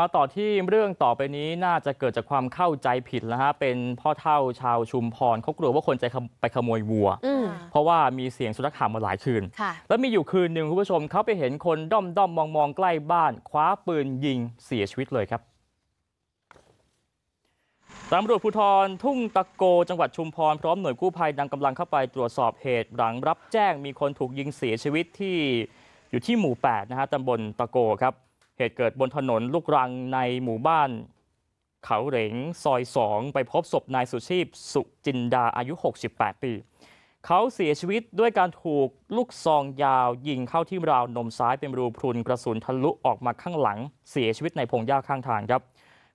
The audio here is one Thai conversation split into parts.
มาต่อที่เรื่องต่อไปนี้น่าจะเกิดจากความเข้าใจผิดแล้วฮะเป็นพ่อเท่าชาวชุมพรเขากลัวว่าคนจะไปขโมยวัวอืมเพราะว่ามีเสียงสุนัขเห่ามาหลายคืนค่ะแล้วมีอยู่คืนหนึ่งคุณผู้ชมเขาไปเห็นคนด้อมด้อมมองมองๆใกล้บ้าน คว้าปืนยิงเสียชีวิตเลยครับตำรวจภูธรทุ่งตะโกจังหวัดชุมพรพร้อมหน่วยกู้ภัยนำกำลังเข้าไปตรวจสอบเหตุหลังรับแจ้งมีคนถูกยิงเสียชีวิตที่อยู่ที่หมู่8นะฮะตำบลตะโกครับ เหตุเกิดบนถนนลูกรังในหมู่บ้านเขาเหรงซอย 2 ไปพบศพนายสุชีพสุจินดาอายุ 68 ปี เขาเสียชีวิตด้วยการถูกลูกซองยาวยิงเข้าที่ราวนมซ้ายเป็นรูพรุนกระสุนทะลุออกมาข้างหลัง เสียชีวิตในพงหญ้าข้างทางครับ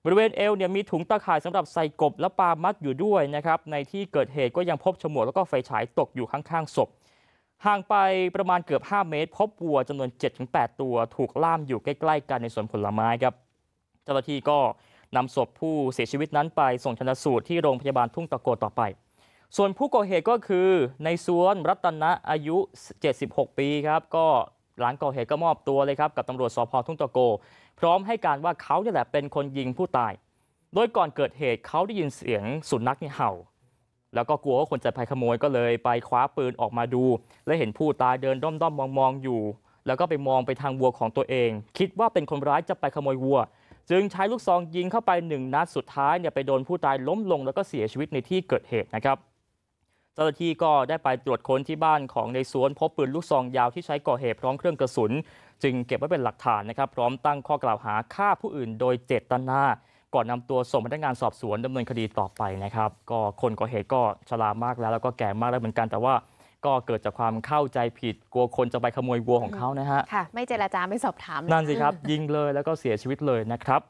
บริเวณเอวเนี่ยมีถุงตะข่ายสำหรับใส่กบและปลามัดอยู่ด้วยนะครับ ในที่เกิดเหตุก็ยังพบฉมวกแล้วก็ไฟฉายตกอยู่ข้างๆศพ ห่างไปประมาณเกือบ 5 เมตร พบวัวจำนวน 7-8 ตัวถูกล่ามอยู่ใกล้ๆกันในสวนผลไม้ครับ เจ้าหน้าที่ก็นำศพผู้เสียชีวิตนั้นไปส่งชนสูตรที่โรงพยาบาลทุ่งตะโกต่อไป ส่วนผู้ก่อเหตุก็คือในสวนรัตนะอายุ 76 ปีครับ ก็หลังก่อเหตุก็มอบตัวเลยครับกับตำรวจสพทุ่งตะโก พร้อมให้การว่าเขาเนี่ยแหละเป็นคนยิงผู้ตาย โดยก่อนเกิดเหตุเขาได้ยินเสียงสุนัขเนี่ยเห่า แล้วก็กลัวว่าคนจะไปขโมยก็เลยไปคว้าปืนออกมาดูและเห็นผู้ตายเดินด้อมๆมองๆอยู่แล้วก็ไปมองไปทางวัวของตัวเองคิดว่าเป็นคนร้ายจะไปขโมยวัว จึงใช้ลูกซองยิงเข้าไปหนึ่งนัดสุดท้ายเนี่ยไปโดนผู้ตายล้มลงแล้วก็เสียชีวิตในที่เกิดเหตุนะครับเจ้าหน้าที่ก็ได้ไปตรวจค้นที่บ้านของในสวนพบปืนลูกซองยาวที่ใช้ก่อเหตุพร้อมเครื่องกระสุน จึงเก็บไว้เป็นหลักฐานนะครับ พร้อมตั้งข้อกล่าวหาฆ่าผู้อื่นโดยเจตนา ก่อนนำตัวส่งพนักงานสอบสวนดำเนินคดีต่อไปนะครับ ก็คนก่อเหตุก็ชรามากแล้ว แล้วก็แก่มากแล้วเหมือนกัน แต่ว่าก็เกิดจากความเข้าใจผิดกลัวคนจะไปขโมยวัวของเขานะฮะค่ะไม่เจรจาไม่สอบถามเลยนั่นสิครับยิงเลยแล้วก็เสียชีวิตเลยนะครับ